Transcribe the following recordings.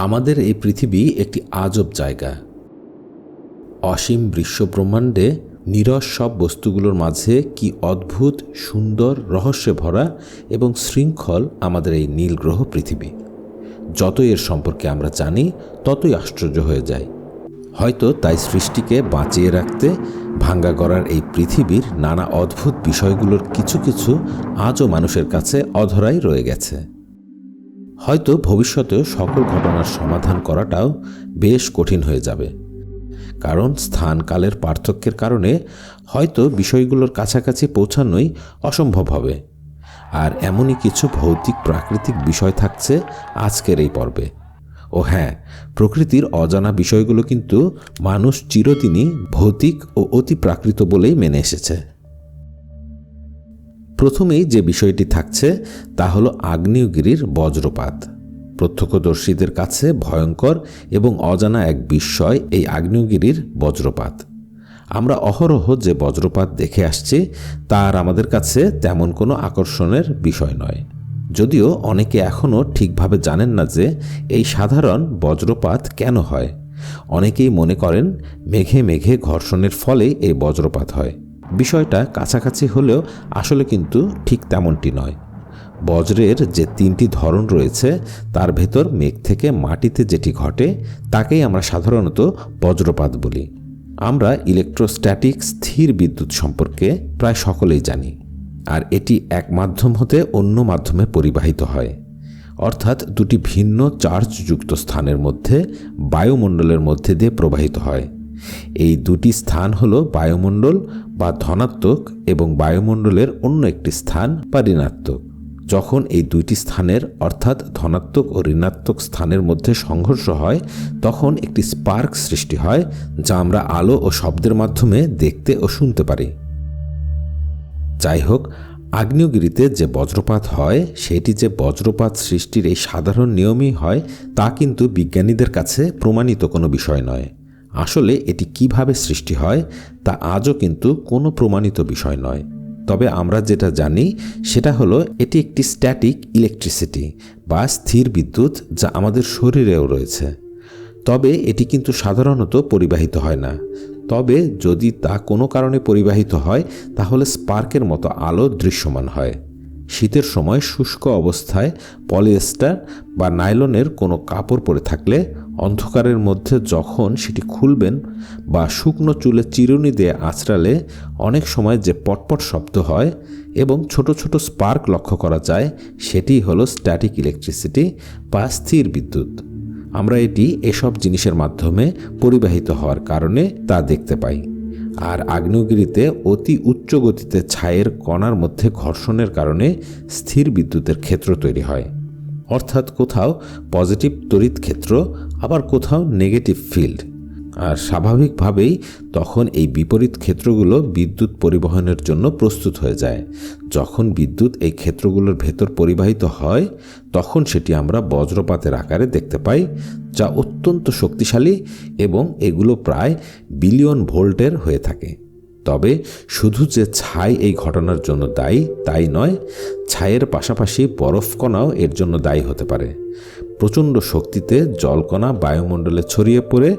আমাদের এই পৃথিবী একটি আজব জায়গা। অসীম বিশ্বব্রহ্মাণ্ডে নিরস সব বস্তুগুলোর মাঝে কি অদ্ভুত, সুন্দর রহস্যে ভরা এবং শৃঙ্খল আমাদের এই নীল গ্রহ পৃথিবী। যতই এর সম্পর্কে আমরা জানি, ততই আশ্চর্য হয়ে যায়। হয়তো তাই সৃষ্টিকে বাঁচিয়ে রাখতে, ভাঙ্গা গড়ার এই পৃথিবীর নানা অদ্ভুত বিষয়গুলোর কিছু কিছু আজও মানুষের কাছে অধরাই রয়ে গেছে। হয়তো ভবিষ্যতে সকল ঘটনার সমাধান করাটাও বেশ কঠিন হয়ে যাবে। কারণ স্থান কালের পার্থক্যের কারণে হয়তো বিষয়গুলোর কাছাকাছি পৌঁছানোই অসম্ভব হবে। আর এমনই কিছু ভৌতিক প্রাকৃতিক বিষয় থাকছে আজকের এই পর্বে। ও হ্যাঁ প্রকৃতির অজানা বিষয়গুলো কিন্তু মানুষ চিরদিনই ভৌতিক ও অতি প্রাকৃত বলেই মেনে এসেছে। প্রথমেই যে বিষয়টি থাকছে তা হলো আগ্নেয়গিরির বজ্রপাত। প্রত্যক্ষদর্শীদের কাছে ভয়ঙ্কর এবং অজানা এক বিস্ময় এই আগ্নেয়গিরির বজ্রপাত। আমরা অহরহ যে বজ্রপাত দেখে আসছি, তার আমাদের কাছে তেমন কোনো আকর্ষণের বিষয় নয়। যদিও অনেকে এখনও ঠিকভাবে জানেন না যে এই সাধারণ বজ্রপাত কেন হয়। অনেকেই মনে করেন, মেঘে মেঘে ঘর্ষণের ফলেই এই বজ্রপাত হয়। বিষয়টা কাছাকাছি হলেও আসলে কিন্তু ঠিক তেমনটি নয়। বজ্রের যে তিনটি ধরন রয়েছে, তার ভেতর মেঘ থেকে মাটিতে যেটি ঘটে, তাকেই আমরা সাধারণত বজ্রপাত বলি। আমরা ইলেকট্রোস্ট্যাটিক স্থির বিদ্যুৎ সম্পর্কে প্রায় সকলেই জানি, আর এটি এক মাধ্যম হতে অন্য মাধ্যমে পরিবাহিত হয়। অর্থাৎ দুটি ভিন্ন চার্জযুক্ত স্থানের মধ্যে বায়ুমণ্ডলের মধ্যে দিয়ে প্রবাহিত হয়। এই দুটি স্থান হল বায়ুমণ্ডল বা ধনাত্মক এবং বায়ুমণ্ডলের অন্য একটি স্থান বা ঋণাত্মক। যখন এই দুইটি স্থানের অর্থাৎ ধনাত্মক ও ঋণাত্মক স্থানের মধ্যে সংঘর্ষ হয়, তখন একটি স্পার্ক সৃষ্টি হয়, যা আমরা আলো ও শব্দের মাধ্যমে দেখতে ও শুনতে পারি। যাই হোক আগ্নেয়গিরিতে যে বজ্রপাত হয়, সেটি যে বজ্রপাত সৃষ্টির এই সাধারণ নিয়মই হয়, তা কিন্তু বিজ্ঞানীদের কাছে প্রমাণিত কোনো বিষয় নয়। আসলে এটি কীভাবে সৃষ্টি হয় তা আজও কিন্তু কোনো প্রমাণিত বিষয় নয়। তবে আমরা যেটা জানি, সেটা হলো এটি একটি স্ট্যাটিক ইলেকট্রিসিটি বা স্থির বিদ্যুৎ যা আমাদের শরীরেও রয়েছে। তবে এটি কিন্তু সাধারণত পরিবাহিত হয় না। তবে যদি তা কোনো কারণে পরিবাহিত হয়, তাহলে স্পার্কের মতো আলো দৃশ্যমান হয়। শীতের সময় শুষ্ক অবস্থায় পলিয়েস্টার বা নাইলনের কোনো কাপড় পরে থাকলে অন্ধকারের মধ্যে যখন সেটি খুলবেন বা শুকনো চুলে চিরুনি দিয়ে আঁচড়ালে, অনেক সময় যে পটপট শব্দ হয় এবং ছোট ছোট স্পার্ক লক্ষ্য করা যায়, সেটি হলো স্ট্যাটিক ইলেকট্রিসিটি বা স্থির বিদ্যুৎ। আমরা এটি এসব জিনিসের মাধ্যমে পরিবাহিত হওয়ার কারণে তা দেখতে পাই। আর আগ্নেয়গিরিতে অতি উচ্চ গতিতে ছায়ের কণার মধ্যে ঘর্ষণের কারণে স্থির বিদ্যুতের ক্ষেত্র তৈরি হয়। অর্থাৎ কোথাও পজিটিভ তড়িৎ ক্ষেত্র আবার কোথাও নেগেটিভ ফিল্ড আর স্বাভাবিকভাবেই তখন এই বিপরীত ক্ষেত্রগুলো বিদ্যুৎ পরিবহনের জন্য প্রস্তুত হয়ে যায়। যখন বিদ্যুৎ এই ক্ষেত্রগুলোর ভেতর পরিবাহিত হয়, তখন সেটি আমরা বজ্রপাতের আকারে দেখতে পাই, যা অত্যন্ত শক্তিশালী এবং এগুলো প্রায় বিলিয়ন ভোল্টের হয়ে থাকে। তবে শুধু যে ছাই এই ঘটনার জন্য দায়ী, তাই নয়, ছাইয়ের পাশাপাশি বরফকণাও এর জন্য দায়ী হতে পারে। প্রচণ্ড শক্তিতে জলকণা বায়ুমণ্ডলে ছড়িয়ে পড়ে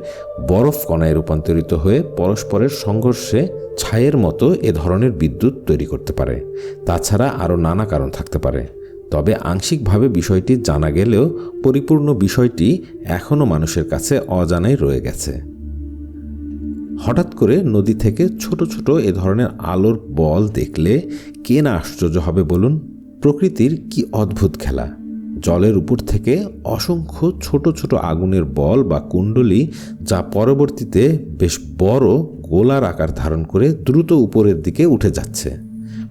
বরফ কণায় রূপান্তরিত হয়ে পরস্পরের সংঘর্ষে ছায়ের মতো এ ধরনের বিদ্যুৎ তৈরি করতে পারে। তাছাড়া আরও নানা কারণ থাকতে পারে। তবে আংশিকভাবে বিষয়টি জানা গেলেও পরিপূর্ণ বিষয়টি এখনও মানুষের কাছে অজানাই রয়ে গেছে। হঠাৎ করে নদী থেকে ছোট ছোট এ ধরনের আলোর বল দেখলে কে না আশ্চর্য হবে বলুন? প্রকৃতির কি অদ্ভুত খেলা! জলের উপর থেকে অসংখ্য ছোট ছোট আগুনের বল বা কুণ্ডলী যা পরবর্তীতে বেশ বড় গোলার আকার ধারণ করে দ্রুত উপরের দিকে উঠে যাচ্ছে।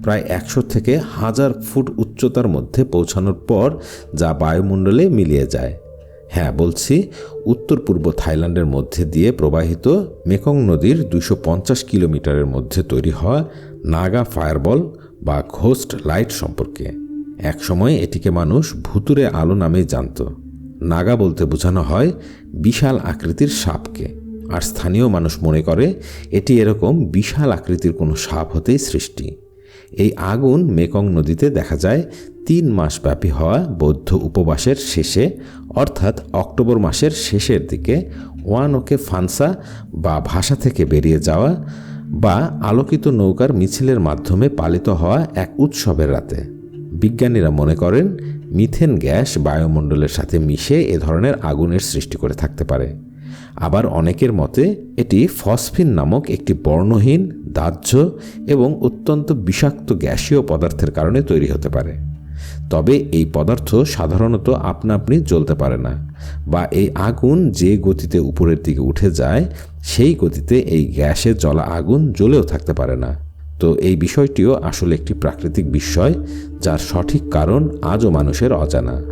প্রায় একশো থেকে হাজার ফুট উচ্চতার মধ্যে পৌঁছানোর পর যা বায়ুমণ্ডলে মিলিয়ে যায়। হ্যাঁ বলছি, উত্তর পূর্ব থাইল্যান্ডের মধ্যে দিয়ে প্রবাহিত মেকং নদীর দুশো পঞ্চাশ কিলোমিটারের মধ্যে তৈরি হওয়া নাগা ফায়ারবল বা ঘোস্ট লাইট সম্পর্কে। একসময় এটিকে মানুষ ভুতুরে আলো নামে জানত। নাগা বলতে বোঝানো হয়, বিশাল আকৃতির সাপকে। আর স্থানীয় মানুষ মনে করে, এটি এরকম বিশাল আকৃতির কোনো সাপ হতেই সৃষ্টি। এই আগুন মেকং নদীতে দেখা যায়, তিন মাস ব্যাপী হওয়া বৌদ্ধ উপবাসের শেষে, অর্থাৎ অক্টোবর মাসের শেষের দিকে ওয়ান ওকে ফানসা বা ভাষা থেকে বেরিয়ে যাওয়া বা আলোকিত নৌকার মিছিলের মাধ্যমে পালিত হওয়া এক উৎসবের রাতে। বিজ্ঞানীরা মনে করেন মিথেন গ্যাস বায়ুমণ্ডলের সাথে মিশে এ ধরনের আগুনের সৃষ্টি করে থাকতে পারে। আবার অনেকের মতে এটি ফসফিন নামক একটি বর্ণহীন, দাহ্য এবং অত্যন্ত বিষাক্ত গ্যাসীয় পদার্থের কারণে তৈরি হতে পারে। তবে এই পদার্থ সাধারণত আপনা আপনি জ্বলতে পারে না বা এই আগুন যে গতিতে উপরের দিকে উঠে যায়, সেই গতিতে এই গ্যাসে জ্বলা আগুন জ্বলেও থাকতে পারে না। তো এই বিষয়টিও আসলে একটি প্রাকৃতিক বিষয়, যার সঠিক কারণ আজও মানুষের অজানা।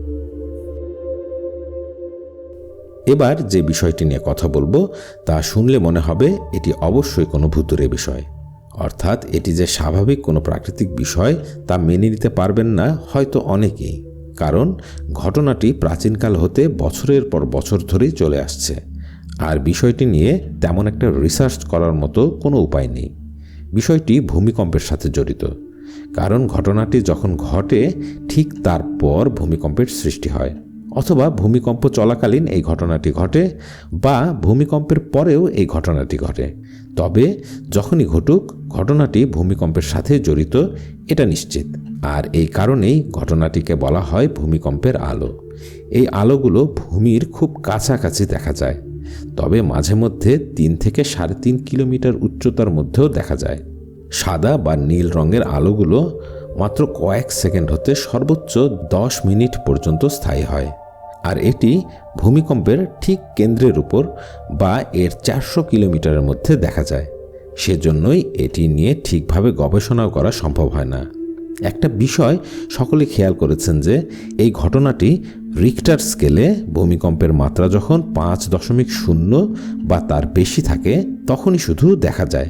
এবার যে বিষয়টি নিয়ে কথা বলব, তা শুনলে মনে হবে এটি অবশ্যই কোনো ভুতুরে বিষয়। অর্থাৎ এটি যে স্বাভাবিক কোনো প্রাকৃতিক বিষয়, তা মেনে নিতে পারবেন না হয়তো অনেকেই। কারণ ঘটনাটি প্রাচীনকাল হতে বছরের পর বছর ধরেই চলে আসছে। আর বিষয়টি নিয়ে তেমন একটা রিসার্চ করার মতো কোনো উপায় নেই। বিষয়টি ভূমিকম্পের সাথে জড়িত, কারণ ঘটনাটি যখন ঘটে, ঠিক তারপর ভূমিকম্পের সৃষ্টি হয়, অথবা ভূমিকম্প চলাকালীন এই ঘটনাটি ঘটে বা ভূমিকম্পের পরেও এই ঘটনাটি ঘটে। তবে যখনই ঘটুক, ঘটনাটি ভূমিকম্পের সাথে জড়িত, এটা নিশ্চিত। আর এই কারণেই ঘটনাটিকে বলা হয় ভূমিকম্পের আলো। এই আলোগুলো ভূমির খুব কাছাকাছি দেখা যায়। তবে মাঝে মধ্যে তিন থেকে সাড়ে তিন কিলোমিটার উচ্চতার মধ্যেও দেখা যায়। সাদা বা নীল রঙের আলোগুলো মাত্র কয়েক সেকেন্ড হতে সর্বোচ্চ দশ মিনিট পর্যন্ত স্থায়ী হয়। আর এটি ভূমিকম্পের ঠিক কেন্দ্রের উপর বা এর চারশো কিলোমিটারের মধ্যে দেখা যায়। সেজন্যই এটি নিয়ে ঠিকভাবে গবেষণাও করা সম্ভব হয় না। একটা বিষয় সকলে খেয়াল করেছেন যে, এই ঘটনাটি রিক্টার স্কেলে ভূমিকম্পের মাত্রা যখন পাঁচ দশমিক শূন্য বা তার বেশি থাকে, তখনই শুধু দেখা যায়।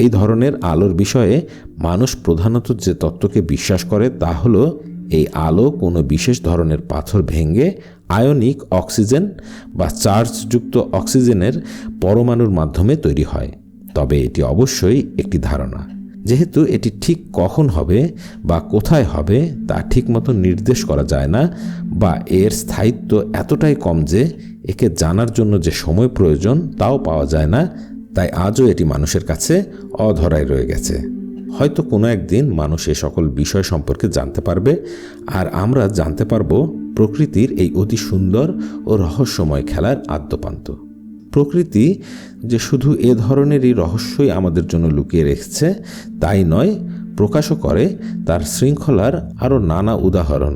এই ধরনের আলোর বিষয়ে মানুষ প্রধানত যে তত্ত্বকে বিশ্বাস করে তা হলো, এই আলো কোনো বিশেষ ধরনের পাথর ভেঙে আয়নিক অক্সিজেন বা চার্জযুক্ত অক্সিজেনের পরমাণুর মাধ্যমে তৈরি হয়। তবে এটি অবশ্যই একটি ধারণা। যেহেতু এটি ঠিক কখন হবে বা কোথায় হবে তা ঠিকমতো নির্দেশ করা যায় না বা এর স্থায়িত্ব এতটাই কম যে একে জানার জন্য যে সময় প্রয়োজন তাও পাওয়া যায় না, তাই আজও এটি মানুষের কাছে অধরায় রয়ে গেছে। হয়তো কোনো একদিন মানুষ এ সকল বিষয় সম্পর্কে জানতে পারবে আর আমরা জানতে পারব প্রকৃতির এই অতি সুন্দর ও রহস্যময় খেলার আদ্যপান্ত। প্রকৃতি যে শুধু এ ধরনেরই রহস্যই আমাদের জন্য লুকিয়ে রেখেছে, তাই নয়, প্রকাশও করে, তার শৃঙ্খলার আরও নানা উদাহরণ।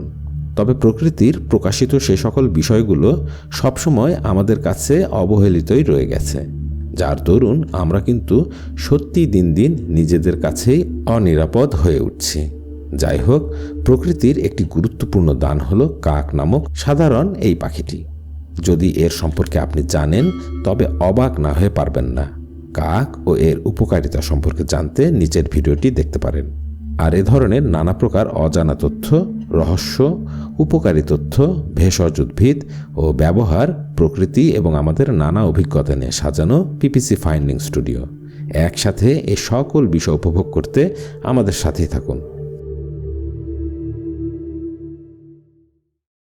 তবে প্রকৃতির প্রকাশিত সে সকল বিষয়গুলো সবসময় আমাদের কাছে অবহেলিতই রয়ে গেছে। যার দরুন আমরা কিন্তু সত্যি দিন দিন নিজেদের কাছেই অনিরাপদ হয়ে উঠছি। যাই হোক, প্রকৃতির একটি গুরুত্বপূর্ণ দান হলো কাক নামক সাধারণ এই পাখিটি। যদি এর সম্পর্কে আপনি জানেন, তবে অবাক না হয়ে পারবেন না। কাক ও এর উপকারিতা সম্পর্কে জানতে নিচের ভিডিওটি দেখতে পারেন। আর এ ধরনের নানা প্রকার অজানা তথ্য, রহস্য, উপকারী তথ্য, ভেষজ উদ্ভিদ ও ব্যবহার, প্রকৃতি এবং আমাদের নানা অভিজ্ঞতা নিয়ে সাজানো পিপিসি ফাইন্ডিং স্টুডিও। একসাথে এ সকল বিষয় উপভোগ করতে আমাদের সাথেই থাকুন।